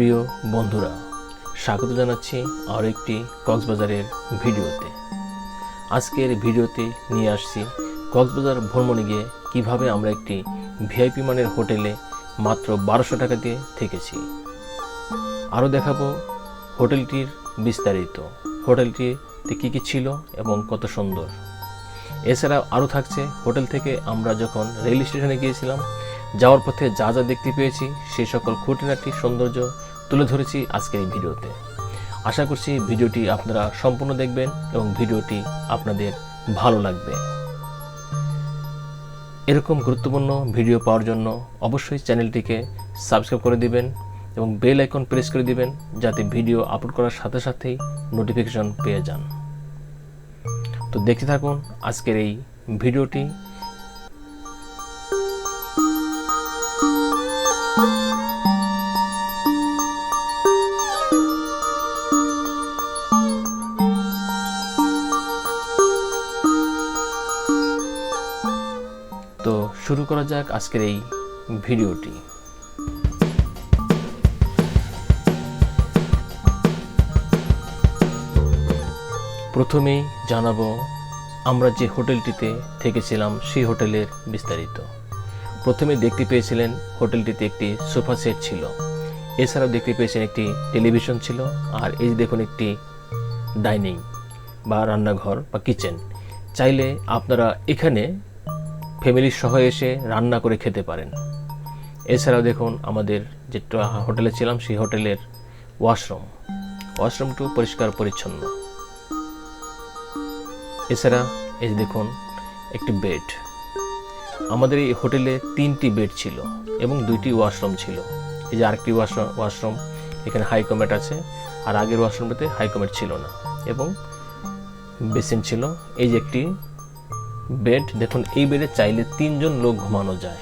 প্রিয় বন্ধুরা, স্বাগত জানাচ্ছি আরও একটি কক্সবাজারের ভিডিওতে। আজকের ভিডিওতে নিয়ে আসছি কক্সবাজার ভ্রমণে গিয়ে কীভাবে আমরা একটি ভিআইপি মানের হোটেলে মাত্র বারোশো টাকা দিয়ে থেকেছি। আরও দেখাবো হোটেলটির বিস্তারিত। হোটেলটিতে কী কী ছিল এবং কত সুন্দর। এছাড়া আরও থাকছে হোটেল থেকে আমরা যখন রেল স্টেশনে গিয়েছিলাম, যাওয়ার পথে যা যা দেখতে পেয়েছি সেই সকল খুঁটিনাটি, সৌন্দর্য তুলে ধরেছি আজকের এই ভিডিওতে। আশা করছি ভিডিওটি আপনারা সম্পূর্ণ দেখবেন এবং ভিডিওটি আপনাদের ভালো লাগবে। এরকম গুরুত্বপূর্ণ ভিডিও পাওয়ার জন্য অবশ্যই চ্যানেলটিকে সাবস্ক্রাইব করে দিবেন এবং বেল আইকন প্রেস করে দিবেন যাতে ভিডিও আপলোড করার সাথে সাথেই নোটিফিকেশন পেয়ে যান। তো দেখতে থাকুন আজকের এই ভিডিওটি। শুরু করা যাক আজকের এই ভিডিওটি। প্রথমেই জানাব, আমরা যে হোটেলটিতে থেকেছিলাম সেই হোটেলের বিস্তারিত। প্রথমে দেখতে পেয়েছিলেন হোটেলটিতে একটি সোফা সেট ছিল। এছাড়াও দেখতে পেয়েছেন একটি টেলিভিশন ছিল আর এই দেখুন একটি ডাইনিং বা রান্নাঘর বা কিচেন। চাইলে আপনারা এখানে ফ্যামিলির সহ এসে রান্না করে খেতে পারেন। এছাড়াও দেখুন, আমাদের যে ট- হোটেলে ছিলাম, সেই হোটেলের ওয়াশরুম। ওয়াশরুমটু পরিষ্কার পরিচ্ছন্ন। এছাড়া এই দেখুন, একটি বেড। আমাদের এই হোটেলে তিনটি বেড ছিল এবং দুইটি ওয়াশরুম ছিল। এই যে আরেকটি ওয়াশরুম ওয়াশরুম এখানে হাই কমেট আছে, আর আগের ওয়াশরুমটাতে হাই কমেট ছিল না। এবং বেসিন ছিল। এই যে একটি বেড, দেখুন, এই বেডে চাইলে তিনজন লোক ঘুমানো যায়।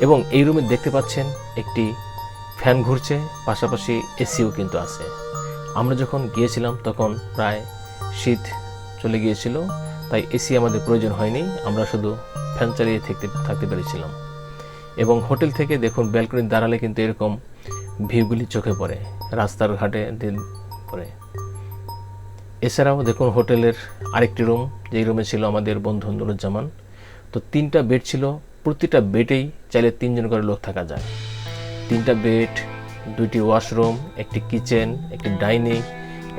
এবং এই রুমে দেখতে পাচ্ছেন একটি ফ্যান ঘুরছে, পাশাপাশি এসিও কিন্তু আছে। আমরা যখন গিয়েছিলাম, তখন প্রায় শীত চলে গিয়েছিল, তাই এসি আমাদের প্রয়োজন হয়নি, আমরা শুধু ফ্যান চালিয়ে থাকতে থাকতে পেরেছিলাম। এবং হোটেল থেকে, দেখুন, ব্যালকনির দাঁড়ালে কিন্তু এরকম ভিউগুলি চোখে পড়ে, রাস্তার ঘাটে দিন পড়ে। এছাড়াও, দেখুন, হোটেলের আরেকটি রুম যেই রুমে ছিল আমাদের বন্ধু নুরুজ্জামান। তো তিনটা বেড ছিল প্রতিটা বেডেই চাইলে তিনজন করে লোক থাকা যায়। তিনটা বেড দুইটি ওয়াশরুম একটি কিচেন একটি ডাইনিং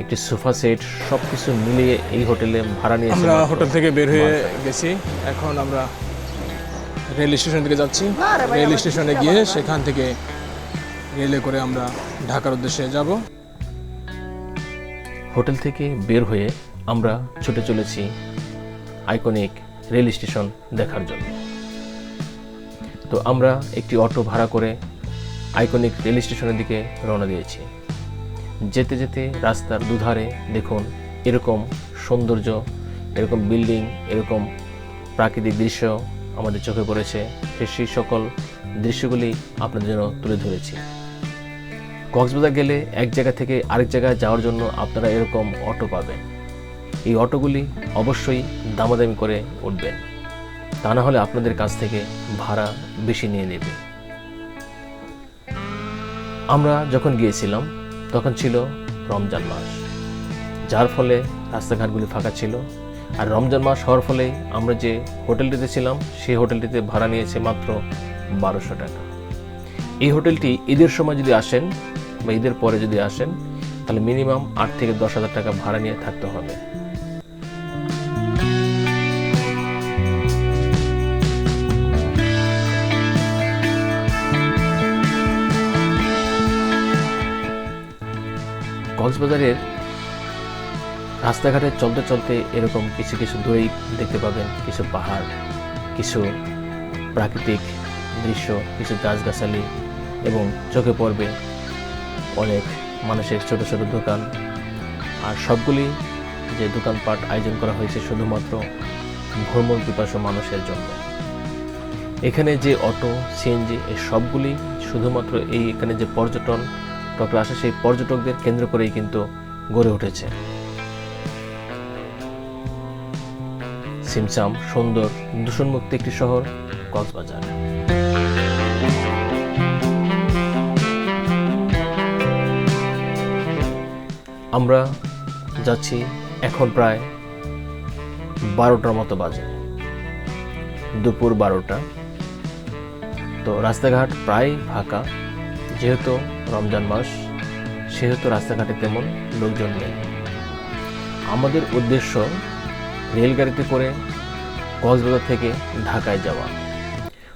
একটি সোফা সেট সব কিছু মিলিয়ে এই হোটেলে ভাড়া নিয়ে আমরা হোটেল থেকে বের হয়ে গেছি। এখন আমরা রেল স্টেশন থেকে যাচ্ছি। রেল স্টেশনে গিয়ে সেখান থেকে রেলে করে আমরা ঢাকার উদ্দেশ্যে যাব। হোটেল থেকে বের হয়ে আমরা ছুটে চলেছি আইকনিক রেল স্টেশন দেখার জন্য। তো আমরা একটি অটো ভাড়া করে আইকনিক রেল স্টেশনের দিকে রওনা দিয়েছি। যেতে যেতে রাস্তার দুধারে দেখুন এরকম সৌন্দর্য, এরকম বিল্ডিং, এরকম প্রাকৃতিক দৃশ্য আমাদের চোখে পড়েছে। সেই সকল দৃশ্যগুলি আপনাদের জন্য তুলে ধরেছি। কক্সবাজার গেলে এক জায়গা থেকে আরেক জায়গায় যাওয়ার জন্য আপনারা এরকম অটো পাবেন। এই অটোগুলি অবশ্যই দামাদামি করে উঠবেন তা না হলে আপনাদের কাছ থেকে ভাড়া বেশি নিয়ে নেবে। আমরা যখন গিয়েছিলাম, তখন ছিল রমজান মাস। যার ফলে রাস্তাঘাটগুলি ফাঁকা ছিল। আর রমজান মাস হওয়ার ফলে আমরা যে হোটেলটিতে ছিলাম, সেই হোটেলটিতে ভাড়া নিয়েছে মাত্র বারোশো টাকা। এই হোটেলটি ঈদের সময় যদি আসেন বা ঈদের পরে যদি আসেন, তাহলে মিনিমাম আট থেকে দশ হাজার টাকা ভাড়া নিয়ে থাকতে হবে। কক্সবাজারের রাস্তাঘাটে চলতে চলতে এরকম কিছু কিছু দূরেই দেখতে পাবেন কিছু পাহাড়, কিছু প্রাকৃতিক দৃশ্য, কিছু গাছগাছালি এবং চোখে পড়বে অনেক মানুষের ছোট ছোট দোকান। আর সবগুলি যে দোকানপাট আয়োজন করা হয়েছে শুধুমাত্র ভ্রমণ পিপাসু মানুষের জন্য। এখানে যে অটো সিএনজি এই সবগুলি শুধুমাত্র এই এখানে যে পর্যটন টকরা আসে সেই পর্যটকদের কেন্দ্র করেই কিন্তু গড়ে উঠেছে। সিমসাম, সুন্দর, দূষণমুক্ত একটি শহর, কক্সবাজার। আমরা যাচ্ছি এখন প্রায় বারোটার মতো বাজে। দুপুর বারোটা। তো রাস্তাঘাট প্রায় ফাঁকা। যেহেতু রমজান মাস, সেহেতু রাস্তাঘাটে তেমন লোকজন নেই। আমাদের উদ্দেশ্য রেলগাড়িতে করে কক্সবাজার থেকে ঢাকায় যাওয়া।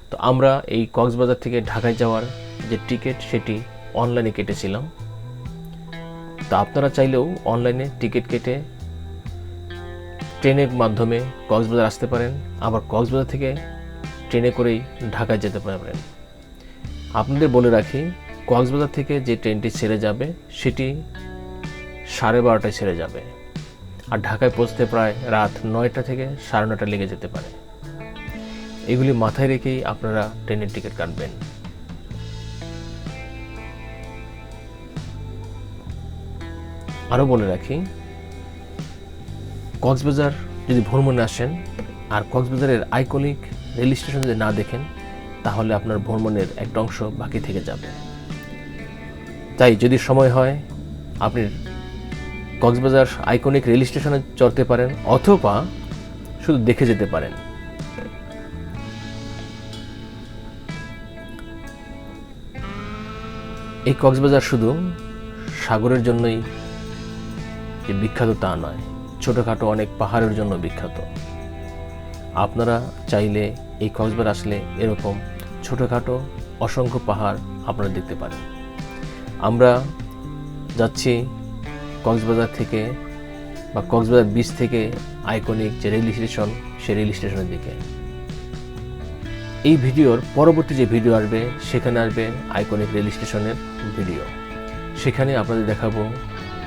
তো আমরা এই কক্সবাজার থেকে ঢাকায় যাওয়ার যে টিকিট, সেটি অনলাইনে কেটেছিলাম। তা আপনারা চাইলেও অনলাইনে টিকিট কেটে ট্রেনের মাধ্যমে কক্সবাজার আসতে পারেন, আবার কক্সবাজার থেকে ট্রেনে করেই ঢাকায় যেতে পারবেন। আপনাদের বলে রাখি কক্সবাজার থেকে যে ট্রেনটি ছেড়ে যাবে, সেটি সাড়ে বারোটায় ছেড়ে যাবে। আর ঢাকায় পৌঁছতে প্রায় রাত নয়টা থেকে সাড়ে নয়টা লেগে যেতে পারে। এগুলি মাথায় রেখেই আপনারা ট্রেনের টিকিট কাটবেন। আরও বলে রাখি, কক্সবাজার যদি ভ্রমণে আসেন আর কক্সবাজারের আইকনিক রেল স্টেশন যদি না দেখেন, তাহলে আপনার ভ্রমণের একটা অংশ বাকি থেকে যাবে। তাই যদি সময় হয়, আপনি কক্সবাজার আইকনিক রেল স্টেশনে চড়তে পারেন অথবা শুধু দেখে যেতে পারেন। এই কক্সবাজার শুধু সাগরের জন্যই যে বিখ্যাত তা নয়, ছোটোখাটো অনেক পাহাড়ের জন্য বিখ্যাত। আপনারা চাইলে এই কক্সবাজার আসলে এরকম ছোটোখাটো, অসংখ্য পাহাড় আপনারা দেখতে পারেন। আমরা যাচ্ছি কক্সবাজার থেকে বা কক্সবাজার বিচ থেকে আইকনিক যে রেল স্টেশন সেই রেল স্টেশনের দিকে। এই ভিডিওর পরবর্তী যে ভিডিও আসবে, সেখানে আসবে আইকনিক রেল স্টেশনের ভিডিও সেখানে আপনাদের দেখাবো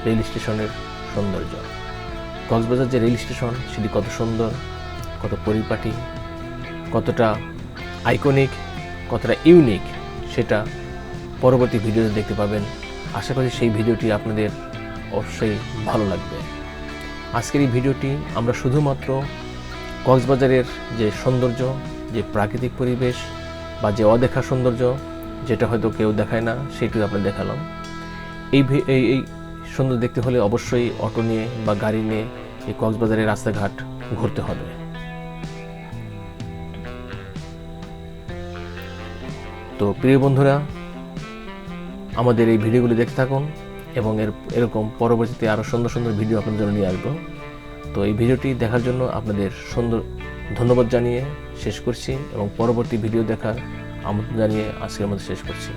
রেল স্টেশনের সৌন্দর্য। কক্সবাজার যে রেল স্টেশন সেটি কত সুন্দর, কত পরিপাটি, কতটা আইকনিক কতটা ইউনিক সেটা পরবর্তী ভিডিওতে দেখতে পাবেন। আশা করি সেই ভিডিওটি আপনাদের অবশ্যই ভালো লাগবে। আজকের এই ভিডিওটি আমরা শুধুমাত্র কক্সবাজারের যে সৌন্দর্য, যে প্রাকৃতিক পরিবেশ বা যে অদেখা সৌন্দর্য, যেটা হয়তো কেউ দেখায় না সেটি আপনার দেখালাম। এই এই এই সুন্দর দেখতে হলে অবশ্যই অটো নিয়ে বা গাড়ি নিয়ে এই কক্সবাজারের রাস্তাঘাট ঘুরতে হবে। তো প্রিয় বন্ধুরা আমাদের এই ভিডিওগুলি দেখতে থাকুন এবং এর এরকম পরবর্তীতে আরও সুন্দর সুন্দর ভিডিও আপনাদের জন্য নিয়ে আসব। তো এই ভিডিওটি দেখার জন্য আপনাদের সুন্দর ধন্যবাদ জানিয়ে শেষ করছি এবং পরবর্তী ভিডিও দেখার আমন্ত্রণ জানিয়ে আজকের মধ্যে শেষ করছি।